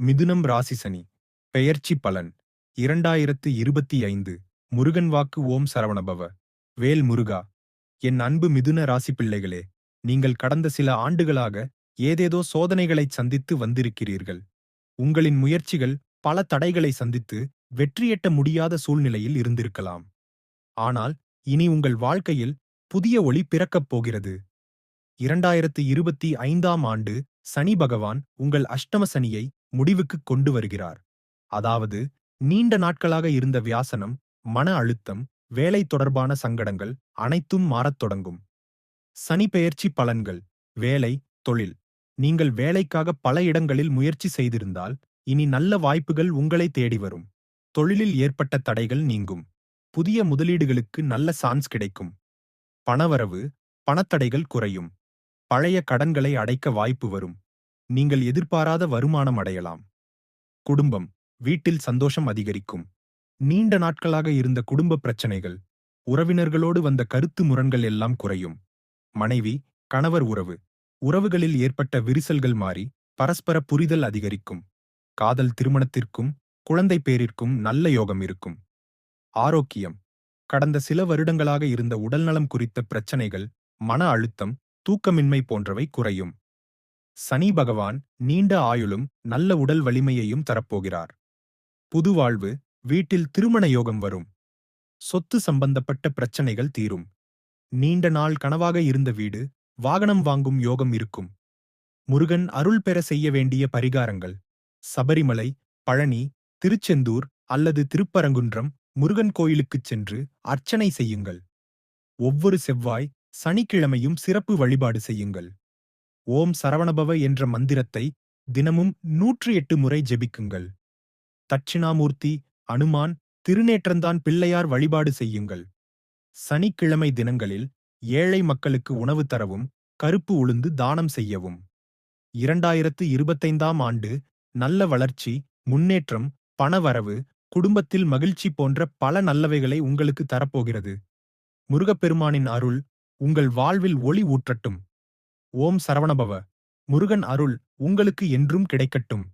மிதுனம் ராசி சனி பெயர்ச்சி பலன் இரண்டாயிரத்து இருபத்தி ஐந்து முருகன் வாக்கு ஓம் சரவணபவ வேல் முருகா. என் அன்பு மிதுன ராசி பிள்ளைகளே நீங்கள் கடந்த சில ஆண்டுகளாக ஏதேதோ சோதனைகளைச் சந்தித்து வந்திருக்கிறீர்கள். உங்களின் முயற்சிகள் பல தடைகளை சந்தித்து வெற்றியெட்ட முடியாத சூழ்நிலையில் இருந்திருக்கலாம். ஆனால் இனி உங்கள் வாழ்க்கையில் புதிய ஒளி பிறக்கப் போகிறது. இரண்டாயிரத்து இருபத்தி ஐந்தாம் ஆண்டு சனி பகவான் உங்கள் அஷ்டம சனியை முடிவுக்குக் கொண்டு வருகிறார். அதாவது நீண்ட நாட்களாக இருந்த வியாசனம் மன அழுத்தம் வேலை தொடர்பான சங்கடங்கள் அனைத்தும் மாறத் தொடங்கும். சனி பெயர்ச்சி பலன்கள் வேலை தொழில். நீங்கள் வேலைக்காக பல இடங்களில் முயற்சி செய்திருந்தால் இனி நல்ல வாய்ப்புகள் உங்களை தேடி வரும். தொழிலில் ஏற்பட்ட தடைகள் நீங்கும். புதிய முதலீடுகளுக்கு நல்ல சான்ஸ் கிடைக்கும். பணவரவு பணத்தடைகள் குறையும். பழைய கடன்களை அடைக்க வாய்ப்பு வரும். நீங்கள் எதிர்பாராத வருமானம் அடையலாம். குடும்பம் வீட்டில் சந்தோஷம் அதிகரிக்கும். நீண்ட நாட்களாக இருந்த குடும்ப பிரச்சனைகள் உறவினர்களோடு வந்த கருத்து முரண்கள் எல்லாம் குறையும். மனைவி கணவர் உறவு உறவுகளில் ஏற்பட்ட விரிசல்கள் மாறி பரஸ்பர புரிதல் அதிகரிக்கும். காதல் திருமணத்திற்கும் குழந்தை பேரிற்கும் நல்ல யோகம் இருக்கும். ஆரோக்கியம் கடந்த சில வருடங்களாக இருந்த உடல்நலம் குறித்த பிரச்சனைகள் மன அழுத்தம் தூக்கமின்மை போன்றவை குறையும். சனி பகவான் நீண்ட ஆயுளும் நல்ல உடல் வலிமையையும் தரப்போகிறார். புது வாழ்வு வீட்டில் திருமண யோகம் வரும். சொத்து சம்பந்தப்பட்ட பிரச்சனைகள் தீரும். நீண்ட நாள் கனவாக இருந்த வீடு வாகனம் வாங்கும் யோகம் இருக்கும். முருகன் அருள் பெற செய்ய வேண்டிய பரிகாரங்கள். சபரிமலை பழனி திருச்செந்தூர் அல்லது திருப்பரங்குன்றம் முருகன் கோயிலுக்குச் சென்று அர்ச்சனை செய்யுங்கள். ஒவ்வொரு செவ்வாய் சனிக்கிழமையும் சிறப்பு வழிபாடு செய்யுங்கள். ஓம் சரவணபவ என்ற மந்திரத்தை தினமும் நூற்று எட்டு முறை ஜெபிக்குங்கள். தட்சிணாமூர்த்தி அனுமான் திருநேற்றந்தான் பிள்ளையார் வழிபாடு செய்யுங்கள். சனிக்கிழமை தினங்களில் ஏழை மக்களுக்கு உணவு தரவும் கருப்பு உளுந்து தானம் செய்யவும். இரண்டாயிரத்து இருபத்தைந்தாம் ஆண்டு நல்ல வளர்ச்சி முன்னேற்றம் பணவரவு குடும்பத்தில் மகிழ்ச்சி போன்ற பல நல்லவைகளை உங்களுக்கு தரப்போகிறது. முருகப்பெருமானின் அருள் உங்கள் வாழ்வில் ஒளி ஊற்றட்டும். ஓம் சரவணபவ. முருகன் அருள் உங்களுக்கு என்றும் கிடைக்கட்டும்.